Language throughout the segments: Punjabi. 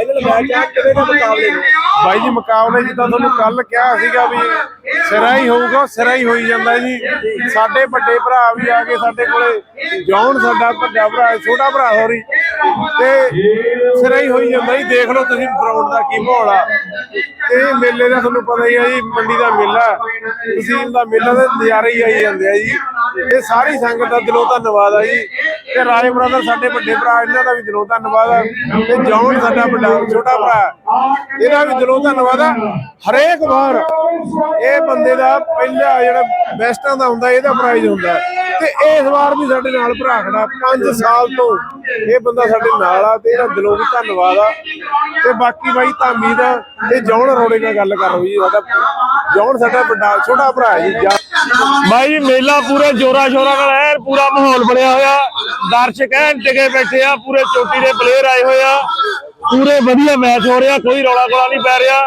ਫਾਈਨਲ ਮੈਚ ਆ ਕਿਵੇਂ ਦੇ ਮੁਕਾਬਲੇ ਨੇ? ਬਾਈ ਜੀ, ਮੁਕਾਬਲੇ ਜਿੱਦਾਂ ਤੁਹਾਨੂੰ ਕੱਲ ਕਿਹਾ ਸੀਗਾ ਵੀ ਸਿਰਾ ਹੀ ਹੋਊਗਾ, ਸਿਰਾ ਹੀ ਹੋਈ ਜਾਂਦਾ ਜੀ। ਸਾਡੇ ਵੱਡੇ ਭਰਾ ਵੀ ਆ ਕੇ ਸਾਡੇ ਕੋਲੇ। ਜੌਨ ਸਾਡਾ ਵੱਡਾ ਭਰਾ, ਛੋਟਾ ਭਰਾ ਸੌਰੀ ਤੇ ਸਿਰਾ ਹੀ ਹੋਈ ਜਾਂਦਾ ਜੀ। ਦੇਖ ਲਓ ਤੁਸੀਂ ਗਰਾਊਂਡ ਦਾ ਕੀ ਮਾਹੌਲ ਆ। ਇਹ ਮੇਲੇ ਦਾ ਤੁਹਾਨੂੰ ਪਤਾ ਹੀ ਆ ਜੀ, ਮੰਡੀ ਦਾ ਮੇਲਾ। ਤਹਿਸੀਲ ਦਾ ਮੇਲਾ ਤੇ ਨਜ਼ਾਰੇ ਹੀ ਆਈ ਜਾਂਦੇ ਆ ਜੀ। ਇਹ ਸਾਰੀ ਸੰਗਤ ਦਾ ਦਿਲੋਂ ਧੰਨਵਾਦ ਆ ਜੀ। ਤੇ ਰਾਏ ਬ੍ਰਦਰ ਸਾਡੇ ਵੱਡੇ ਭਰਾ, ਇਹਨਾਂ ਦਾ ਵੀ ਦਿਲੋਂ ਧੰਨਵਾਦ ਆ। ਤੇ ਜੌਨ ਸਾਡਾ ਵੱਡਾ, ਛੋਟਾ ਭਰਾ ਇਹਦਾ ਵੀ ਦਿਲੋਂ ਧੰਨਵਾਦ ਆ। ਹਰੇਕ ਵਾਰ ਇਹ ਬੰਦੇ ਦਾ ਪਹਿਲਾ ਜਿਹੜਾ ਬੈਸਟਾਂ ਦਾ ਹੁੰਦਾ, ਇਹਦਾ ਪ੍ਰਾਈਜ਼ ਹੁੰਦਾ ਤੇ ਇਸ ਵਾਰ ਵੀ ਸਾਡੇ ਨਾਲ ਭਰਾ ਖੜਾ 5 ਸਾਲ ਤੋਂ ਇਹ ਬੰਦਾ ਸਾਡੇ ਨਾਲ ਆ ਤੇ ਇਹਦਾ ਦਿਲੋਂ ਵੀ ਧੰਨਵਾਦ ਆ। ਤੇ ਬਾਕੀ ਬਾਈ ਧਾਮੀ ਦਾ ਤੇ ਜੌਨ ਰੋੜੇ ਨਾਲ ਗੱਲ ਕਰ ਰਹੀ ਸਾਡਾ ਜੌਨ ਸਾਡਾ ਵੱਡਾ, ਛੋਟਾ ਭਰਾ ਜੀ ਬਾਈ ਜੀ ਮੇਲਾ ਪੂਰੇ ਜੋਰਾ ਸ਼ੋਰਾ ਨਾਲ, ਐਨ ਪੂਰਾ ਮਾਹੌਲ ਬਣਿਆ ਹੋਇਆ। ਦਰਸ਼ਕ ਐਨ ਟਿਕੇ ਬੈਠੇ ਆ, ਪੂਰੇ ਚੋਟੀ ਦੇ ਪਲੇਅਰ ਆਏ ਹੋਏ ਆ। ਪੂਰੇ ਵਧੀਆ ਮੈਚ ਹੋ ਰਿਹਾ, ਕੋਈ ਰੌਲਾ ਗੋਲਾ ਨਹੀਂ ਪੈ ਰਿਹਾ।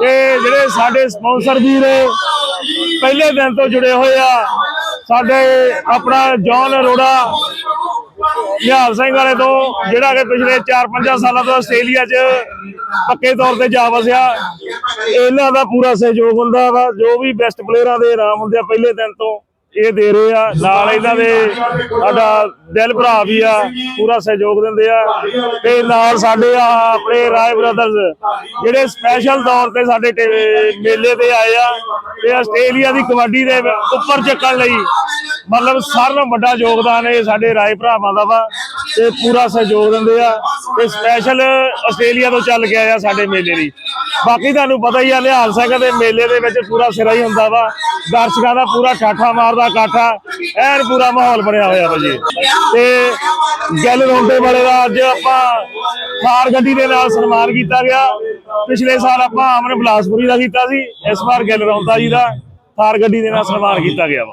ਤੇ ਜਿਹੜੇ ਸਾਡੇ ਸਪਾਂਸਰ ਵੀਰ ਪਹਿਲੇ ਦਿਨ ਤੋਂ ਜੁੜੇ ਹੋਏ ਆ, ਸਾਡੇ ਆਪਣਾ ਜੌਨ ਅਰੋੜਾ ਨਿਹਾਲ ਸਿੰਘ ਵਾਲੇ ਤੋਂ, ਜਿਹੜਾ ਕਿ ਪਿਛਲੇ 4-5 ਸਾਲਾਂ ਤੋਂ ਆਸਟ੍ਰੇਲੀਆ 'ਚ ਪੱਕੇ ਤੌਰ ਤੇ ਜਾ ਵਸਿਆ। ਇਹਨਾਂ ਦਾ ਪੂਰਾ ਸਹਿਯੋਗ ਹੁੰਦਾ ਵਾ, ਜੋ ਵੀ ਬੈਸਟ ਪਲੇਅਰਾਂ ਦੇ ਇਨਾਮ ਹੁੰਦੇ ਆ ਪਹਿਲੇ ਦਿਨ ਤੋਂ। ਇਹ ਦੇ ਰਹੇ ਆ। ਨਾਲ ਇਹਨਾਂ ਦੇ ਸਾਡਾ ਦਿਲ ਭਰਾ ਵੀ ਆ ਪੂਰਾ ਸਹਿਯੋਗ ਦਿੰਦੇ ਆ। ਤੇ ਨਾਲ ਸਾਡੇ ਆ ਆਪਣੇ ਰਾਏ ਬ੍ਰਦਰਸ ਜਿਹੜੇ ਸਪੈਸ਼ਲ ਤੌਰ ਤੇ ਸਾਡੇ ਮੇਲੇ ਤੇ ਆਏ ਆ ਤੇ ਆਸਟ੍ਰੇਲੀਆ ਦੀ ਕਬੱਡੀ ਦੇ ਉੱਪਰ ਚੱਕਣ ਲਈ ਮਤਲਬ ਸਾਰਿਆਂ ਵੱਡਾ ਯੋਗਦਾਨ ਇਹ ਸਾਡੇ ਰਾਏ ਭਰਾਵਾਂ ਦਾ ਵਾ ਤੇ ਪੂਰਾ ਸਹਿਯੋਗ ਦਿੰਦੇ ਆ। ਤੇ ਸਪੈਸ਼ਲ ਆਸਟ੍ਰੇਲੀਆ ਤੋਂ ਚੱਲ ਕੇ ਆਇਆ ਸਾਡੇ ਮੇਲੇ ਲਈ। ਬਾਕੀ ਤੁਹਾਨੂੰ ਪਤਾ ਹੀ ਆ, ਨਿਹਾਲ ਸਿੰਘ ਦੇ ਮੇਲੇ ਦੇ ਵਿੱਚ ਪੂਰਾ ਸਿਰਾ ਹੀ ਹੁੰਦਾ ਵਾ। ਦਰਸ਼ਕਾਂ ਦਾ ਪੂਰਾ ਠਾਠਾ ਮਾਰਦਾ ਕਾਠਾ, ਐਨ ਪੂਰਾ ਮਾਹੌਲ ਬਣਿਆ ਹੋਇਆ ਵਾ ਜੀ। ਤੇ ਗੱਲ ਰੌਂਡੇ ਵਾਲੇ ਦਾ ਅੱਜ ਆਪਾਂ ਥਾਰ ਗੱਡੀ ਦੇ ਨਾਲ ਸਨਮਾਨ ਕੀਤਾ ਗਿਆ। ਪਿਛਲੇ ਸਾਲ ਆਪਾਂ ਅਮਨ ਬਲਾਸਪੁਰੀ ਦਾ ਕੀਤਾ ਸੀ। ਇਸ ਵਾਰ ਗੱਲ ਰੌਂਦਾ ਜੀ ਦਾ ਥਾਰ ਗੱਡੀ ਦੇ ਨਾਲ ਸਨਮਾਨ ਕੀਤਾ ਗਿਆ ਵਾ।